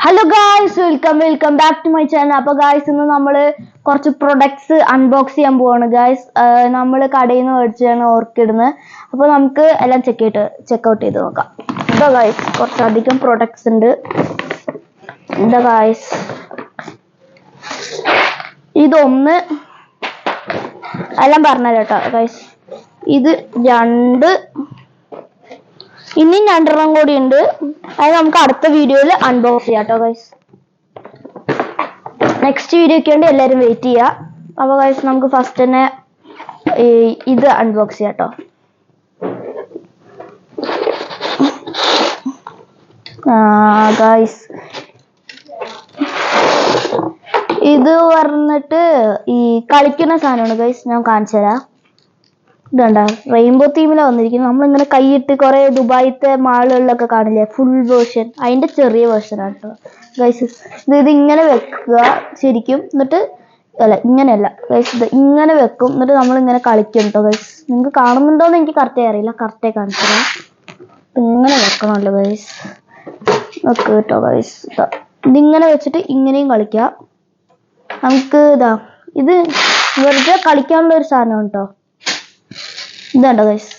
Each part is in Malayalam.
Hello guys welcome welcome back to my channel അപ്പൊ ഗായ്സ് ഇന്ന് നമ്മൾ കുറച്ച് പ്രൊഡക്ട്സ് അൺബോക്സ് ചെയ്യാൻ പോവാണ് ഗായ്സ് നമ്മൾ കടയിൽ നിന്ന് മേടിച്ചാണ് ഓർക്കിടുന്നത് അപ്പോൾ നമുക്ക് എല്ലാം ചെക്ക് ചെയ്ത് ചെക്ക് ഔട്ട് ചെയ്ത് നോക്കാം. എന്താ ഗായ്സ് കുറച്ചധികം പ്രൊഡക്ട്സ് ഉണ്ട്. എന്താ ഗായ്സ് ഇതൊന്ന് എല്ലാം പറഞ്ഞുതരാം കേട്ടോ ഗായ്സ് ഇത് രണ്ട് ഇനിയും രണ്ടെണ്ണം കൂടി ഉണ്ട്. അത് നമുക്ക് അടുത്ത വീഡിയോയിൽ അൺബോക്സ് ചെയ്യാം കേട്ടോ ഗൈസ് നെക്സ്റ്റ് വീഡിയോക്ക് വേണ്ടി എല്ലാവരും വെയിറ്റ് ചെയ്യുക അപ്പോൾ ഗൈസ് നമുക്ക് ഫസ്റ്റ് തന്നെ ഇത് അൺബോക്സ് ചെയ്യാം കേട്ടോ ഗൈസ് ഇത് പറഞ്ഞിട്ട് ഈ കളിക്കുന്ന സാധനമാണ് ഗൈസ് ഞാൻ കാണിച്ചു തരാം ഇതണ്ട റെയിൻബോ തീമിലാണ് വന്നിരിക്കുന്നത്. നമ്മളിങ്ങനെ കൈയിട്ട് കുറേ ദുബായിത്തെ മാളുകളിലൊക്കെ കാണില്ലേ? ഫുൾ വേർഷൻ അതിന്റെ ചെറിയ വേർഷൻ ആണ് കേട്ടോ ഗൈസ് ഇത് ഇങ്ങനെ വെക്കുക ശരിക്കും. എന്നിട്ട് അല്ല ഇങ്ങനെയല്ല. ഗൈസ് ഇത് ഇങ്ങനെ വെക്കും. എന്നിട്ട് നമ്മൾ ഇങ്ങനെ കളിക്കും കേട്ടോ ഗൈസ് നിങ്ങൾക്ക് കാണുന്നുണ്ടോന്ന് എനിക്ക് കറക്റ്റായി അറിയില്ല. കറക്റ്റായി കാണിച്ചത് ഇങ്ങനെ വെക്കണമല്ലോ ഗൈസ് നോക്ക് കേട്ടോ ഗൈസ് ഇതിങ്ങനെ വെച്ചിട്ട് ഇങ്ങനെയും കളിക്കാം. നമുക്ക് ഇതാ ഇത് വെറുതെ കളിക്കാനുള്ള ഒരു സാധനം കേട്ടോ ഇതുണ്ടോ ഗൈസ്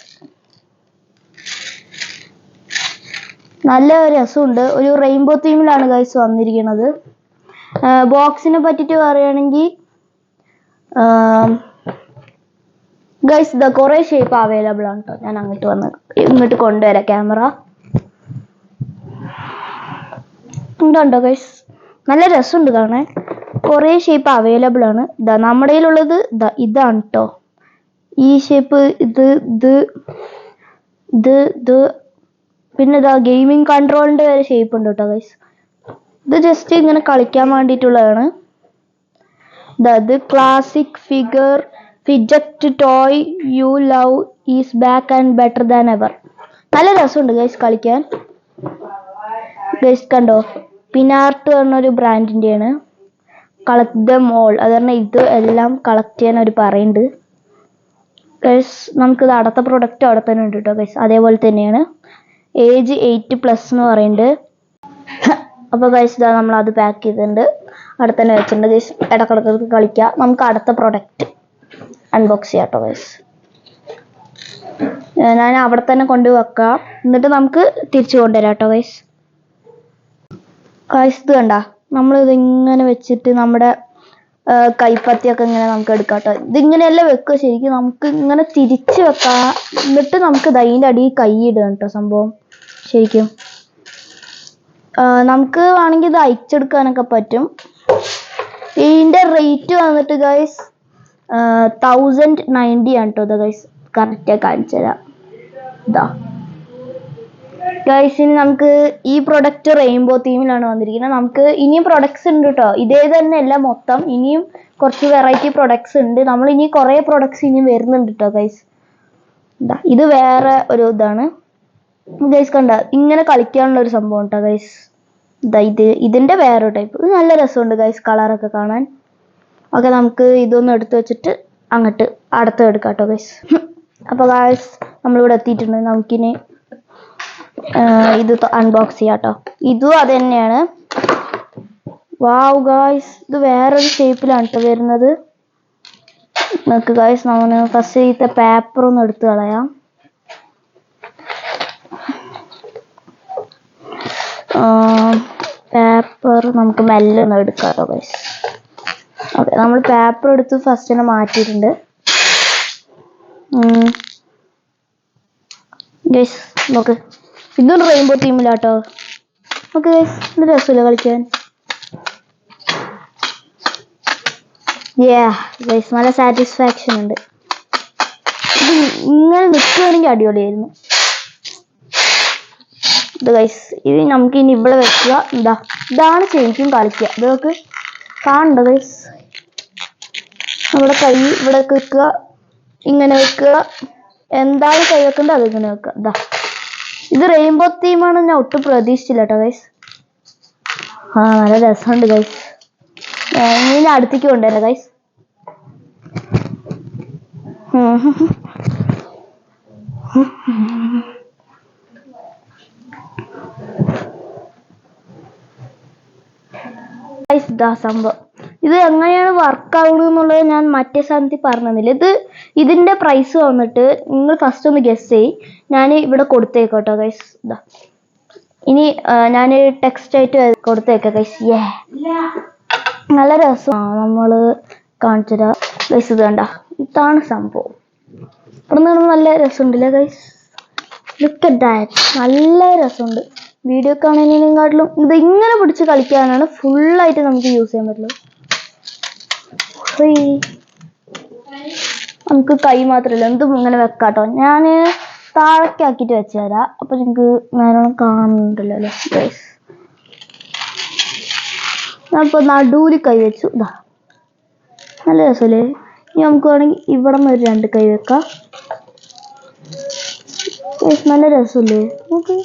നല്ല രസമുണ്ട്. ഒരു റെയിൻബോ തീമിലാണ് ഗൈസ് വന്നിരിക്കുന്നത്. ബോക്സിനെ പറ്റിയിട്ട് പറയുകയാണെങ്കിൽ ഗൈസ് ഇതാ കുറേ ഷേപ്പ് അവൈലബിൾ ആണ് കേട്ടോ ഞാൻ അങ്ങോട്ട് വന്ന് ഇങ്ങോട്ട് കൊണ്ടുവരാം ക്യാമറ ഇതുണ്ടോ ഗൈസ് നല്ല രസമുണ്ട് കാണാൻ. കുറേ ഷേപ്പ് അവൈലബിൾ ആണ്. ഇതാ നമ്മുടെ കയ്യിലുള്ളത് ഇതാ ഇതാണ് കേട്ടോ ഈ ഷേപ്പ് ഇത് ഇത് ഇത് ഇത് പിന്നെ ഇതാ ഗെയിമിംഗ് കൺട്രോളിന്റെ വരെ ഷേപ്പ് ഉണ്ട് കേട്ടോ ഗൈസ് ഇത് ജസ്റ്റ് ഇങ്ങനെ കളിക്കാൻ വേണ്ടിയിട്ടുള്ളതാണ്. ഇതാ classic figure fidget toy you love is back and better than ever നല്ല രസമുണ്ട് ഗൈസ് കളിക്കാൻ. ഗൈസ് കണ്ടോ? പിനാർട്ട് പറഞ്ഞൊരു ബ്രാൻഡിന്റെയാണ് കളക്ട് ദ മോൾ അത് പറഞ്ഞാൽ ഇത് എല്ലാം കളക്ട് ചെയ്യാൻ അവർ പറയുന്നുണ്ട്. ഗൈസ് നമുക്കിത് അടുത്ത പ്രൊഡക്റ്റ് അവിടെ തന്നെ ഉണ്ട് കേട്ടോ ഗൈസ് അതേപോലെ തന്നെയാണ്. ഏജ് എയ്റ്റ് പ്ലസ് എന്ന് പറയുന്നുണ്ട്. അപ്പോൾ ഗൈസ് ഇതാ നമ്മൾ അത് പാക്ക് ചെയ്തിട്ടുണ്ട്. അവിടെ തന്നെ വെച്ചിട്ടുണ്ട് ഗൈസ് ഇടക്കിടക്ക് കളിക്കുക നമുക്ക് അടുത്ത പ്രൊഡക്റ്റ് അൺബോക്സ് ചെയ്യാം കേട്ടോ ഗൈസ് ഞാൻ അവിടെ തന്നെ കൊണ്ട് വെക്കാം. എന്നിട്ട് നമുക്ക് തിരിച്ചു കൊണ്ടുവരാം കേട്ടോ ഗൈസ് ഗൈസ് ഇത് കണ്ട? ഇത് ഇങ്ങനെ വെച്ചിട്ട് നമ്മുടെ കൈപ്പത്തിയൊക്കെ ഇങ്ങനെ നമുക്ക് എടുക്കാം കേട്ടോ ഇതിങ്ങനെയല്ല വെക്കുക? ശരിക്കും നമുക്ക് ഇങ്ങനെ തിരിച്ച് വെക്കാം. എന്നിട്ട് നമുക്ക് ദൈന്റെ അടിയിൽ കൈ ഇടുക കേട്ടോ സംഭവം. ശരിക്കും. നമുക്ക് വേണമെങ്കിൽ ഇത് അയച്ചെടുക്കാനൊക്കെ പറ്റും. ഇതിന്റെ റേറ്റ് വന്നിട്ട് ഗൈസ് തൗസൻഡ് നയന്റി ആണ് കേട്ടോ ഇത് ഗൈസ് കറക്റ്റായി കാണിച്ചു തരാം ഇതാ ഗൈസ് ഇനി നമുക്ക് ഈ പ്രൊഡക്റ്റ് റെയിൻബോ തീമിലാണ് വന്നിരിക്കുന്നത്. നമുക്ക് ഇനിയും പ്രൊഡക്ട്സ് ഉണ്ട് കേട്ടോ ഇതേ തന്നെ അല്ല മൊത്തം. ഇനിയും കുറച്ച് വെറൈറ്റി പ്രൊഡക്ട്സ് ഉണ്ട്. നമ്മൾ ഇനി കുറേ പ്രൊഡക്ട്സ് ഇനിയും വരുന്നുണ്ട് കേട്ടോ ഗൈസ് എന്താ ഇത് വേറെ ഒരു ഇതാണ്. ഗൈസ് കണ്ട ഇങ്ങനെ കളിക്കാനുള്ള ഒരു സംഭവം കേട്ടോ ഗൈസ് ഇതാ ഇത് ഇതിന്റെ വേറെ ടൈപ്പ് ഇത് നല്ല രസമുണ്ട് ഗൈസ് കളറൊക്കെ കാണാൻ. ഓക്കെ നമുക്ക് ഇതൊന്ന് എടുത്തു വെച്ചിട്ട് അങ്ങോട്ട് അടുത്ത് എടുക്കാം കേട്ടോ ഗൈസ് അപ്പോൾ ഗൈസ് നമ്മളിവിടെ എത്തിയിട്ടുണ്ട്. നമുക്കിനി ഇത് അൺബോക്സ് ചെയ്യാം കേട്ടോ ഇതും അത് തന്നെയാണ് വാവ് ഗായ്സ് ഇത് വേറൊരു ഷേപ്പിലാണ് കേട്ടോ വരുന്നത്. നമുക്ക് ഗായ്സ് നമ്മൾ ഫസ്റ്റ് ഇതിത്തെ പേപ്പർ ഒന്ന് എടുത്ത് കളയാം. പേപ്പർ നമുക്ക് മെല്ലെ ഒന്ന് എടുക്കാം കേട്ടോ ഗൈസ് ഓക്കെ നമ്മൾ പേപ്പർ എടുത്ത് ഫസ്റ്റ് തന്നെ മാറ്റിയിട്ടുണ്ട്. ഗൈസ് നോക്ക്. ഇതൊരു റെയിൻബോ ടീമിലാട്ടോ ഓക്കെ ഇത് രസമില്ല കളിക്കാൻ? നല്ല സാറ്റിസ്ഫാക്ഷൻ ഉണ്ട്. ഇങ്ങനെ നിൽക്കുകയാണെങ്കിൽ അടിപൊളിയായിരുന്നു. ഇത് ഇത് നമുക്ക് ഇനി ഇവിടെ വെക്കുക. എന്താ ഇതാണ് ശരിക്കും കളിക്കുക. ഇത് നമുക്ക് കാണണ്ട ഗൈസ് നമ്മുടെ കൈ ഇവിടെ വെക്കുക ഇങ്ങനെ വെക്കുക. എന്താണ് കൈ വെക്കേണ്ടത് അതിങ്ങനെ വെക്കുക. ഇതാ. ഇത് റെയിൻബോ തീമാണ് ഞാൻ ഒട്ടും പ്രതീക്ഷിച്ചില്ല കേട്ടോ ഗൈസ് ആ നല്ല രസമുണ്ട് ഗൈസ് ഞാൻ അടുത്തേക്ക് കൊണ്ടുവരാം ഗൈസ് ഗൈസ് ദാ സംഭവം. ഇത് എങ്ങനെയാണ് വർക്ക് ആവുന്നത് എന്നുള്ളത് ഞാൻ മറ്റേ സ്ഥാനത്ത് പറഞ്ഞു തന്നില്ല ഇത് ഇതിന്റെ പ്രൈസ് വന്നിട്ട് നിങ്ങൾ ഫസ്റ്റ് ഒന്ന് ഗസ് ചെയ് ഞാൻ ഇവിടെ കൊടുത്തേക്കോട്ടോ ഗൈസ് ഇതാ ഇനി ഞാൻ ടെക്സ്റ്റ് ആയിട്ട് കൊടുത്തേക്കാം ഗൈസ് ഏ നല്ല രസമാണ് നമ്മൾ കാണിച്ചുതരാം. ഗൈസ് ഇത് കണ്ട. ഇതാണ് സംഭവം. ഇവിടെ നിന്ന് നല്ല രസമുണ്ടല്ലേ ഗൈസ് ലുക്ക് അറ്റ് നല്ല രസമുണ്ട്. വീഡിയോ കാണുന്നതിനെക്കാട്ടിലും ഇത് ഇങ്ങനെ പിടിച്ച് കളിക്കാനാണ് ഫുള്ളായിട്ട് നമുക്ക് യൂസ് ചെയ്യാൻ പറ്റുള്ളൂ. ഹുയ്. നമുക്ക് കൈ മാത്രമല്ല എന്തും ഇങ്ങനെ വെക്കാട്ടോ. ഞാൻ ആക്കിട്ട് വെച്ച് തരാം അപ്പൊ നിങ്ങൾക്ക് നല്ലോണം കാണുന്നുണ്ടല്ലോ അല്ലേ? ഗൈസ് ഞാനിപ്പോ നടുവിൽ കൈ വെച്ചു. ഇതാ നല്ല രസല്ലേ ഇനി നമുക്ക് വേണമെങ്കിൽ ഇവിടെ നിന്ന് ഒരു രണ്ട് കൈ വെക്കാം. നല്ല രസല്ലേ നോക്ക്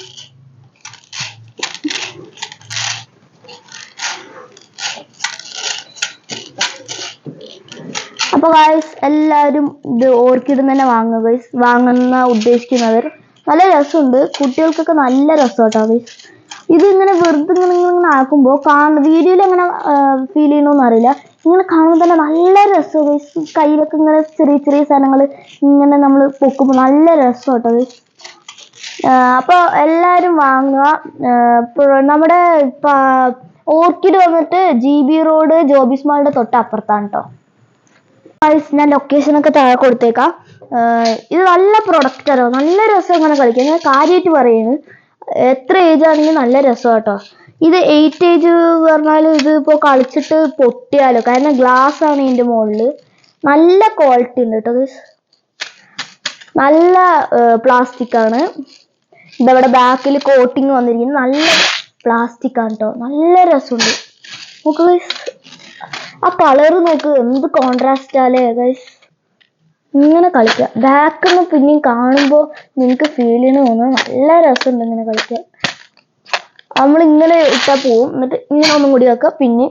അപ്പൊ ഗൈസ് എല്ലാവരും ഇത് ഓർക്കിഡ് തന്നെ വാങ്ങുക ഗൈസ് വാങ്ങുന്ന ഉദ്ദേശിക്കുന്നവർ നല്ല രസമുണ്ട്. കുട്ടികൾക്കൊക്കെ നല്ല രസം കേട്ടോ ഗൈസ് ഇത് ഇങ്ങനെ വെറുതെ ഇങ്ങനെ ഇങ്ങനെ ആക്കുമ്പോൾ കാണുന്ന വീഡിയോയിൽ എങ്ങനെ ഫീൽ ചെയ്യണമെന്ന് അറിയില്ല. ഇങ്ങനെ കാണുമ്പോൾ തന്നെ നല്ല രസമാണ് ഗൈസ് കയ്യിലൊക്കെ ഇങ്ങനെ ചെറിയ ചെറിയ സാധനങ്ങൾ ഇങ്ങനെ നമ്മൾ പൊക്കുമ്പോൾ നല്ല രസം കേട്ടോ ഗൈസ് അപ്പോൾ എല്ലാവരും വാങ്ങുക. നമ്മുടെ ഓർക്കിഡ് വന്നിട്ട് ജി ബി റോഡ് ജോബിസ് മാളിന്റെ തൊട്ട് അപ്പുറത്താണ് കേട്ടോ ഗൈസ് ഞാൻ ലൊക്കേഷൻ ഒക്കെ താഴെ കൊടുത്തേക്കാം. ഇത് നല്ല പ്രൊഡക്റ്റ് ആണ് നല്ല രസം ഇങ്ങനെ കളിക്കാൻ. ഞാൻ കാര്യമായിട്ട് പറയുന്നത് എത്ര ഏജ് ആണെങ്കിലും നല്ല രസം കേട്ടോ ഇത് എയ്റ്റ് ഏജ് പറഞ്ഞാൽ ഇത് ഇപ്പോൾ കളിച്ചിട്ട് പൊട്ടിയാലോ. കാരണം ഗ്ലാസ് ആണ് ഇതിന്റെ മുകളിൽ നല്ല ക്വാളിറ്റി ഉണ്ട് കേട്ടോ. നല്ല പ്ലാസ്റ്റിക് ആണ്. ഇതവിടെ ബാക്കിൽ കോട്ടിങ് വന്നിരിക്കുന്നത് നല്ല പ്ലാസ്റ്റിക് ആണ് കേട്ടോ. നല്ല രസമുണ്ട്. നോക്ക് guys. ആ കളർ നോക്ക് എന്ത് കോൺട്രാസ്റ്റ് ആലേ ഗൈസ് ഇങ്ങനെ കളിക്കുക ബാക്കിൽ നിന്ന് പിന്നെയും കാണുമ്പോൾ നിങ്ങൾക്ക് ഫീൽ ചെയ്യണ തോന്നുന്നു നല്ല രസമുണ്ട് ഇങ്ങനെ കളിക്കാൻ. നമ്മൾ ഇങ്ങനെ ഇട്ടാ പോവും. എന്നിട്ട് ഇങ്ങനെ ഒന്നും കൂടി വെക്കുക പിന്നെ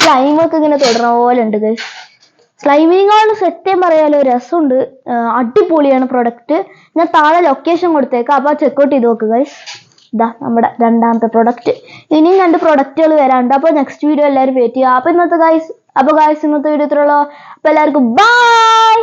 സ്ലൈമൊക്കെ ഇങ്ങനെ തുടർന്ന പോലെ ഉണ്ട് ഗൈസ് സ്ലൈമിനേക്കാളും സത്യം പറയാലോ രസമുണ്ട്. അടിപൊളിയാണ് പ്രൊഡക്റ്റ് ഞാൻ താഴെ ലൊക്കേഷൻ കൊടുത്തേക്കാം. അപ്പോൾ ചെക്കൗട്ട് ചെയ്ത് നോക്കുക ഗൈസ് ഇതാ നമ്മുടെ രണ്ടാമത്തെ പ്രൊഡക്റ്റ് ഇനിയും രണ്ട് പ്രൊഡക്റ്റുകൾ വരാനുണ്ട്. അപ്പോൾ നെക്സ്റ്റ് വീഡിയോ എല്ലാവരും വെയിറ്റ് ചെയ്യുക. അപ്പോൾ ഇന്നത്തെ ഗായ്സ് അപ്പോൾ ഗായ്സ് ഇന്നത്തെ വീഡിയോ ഇത്രയുള്ളൂ അപ്പോൾ എല്ലാവർക്കും ബൈ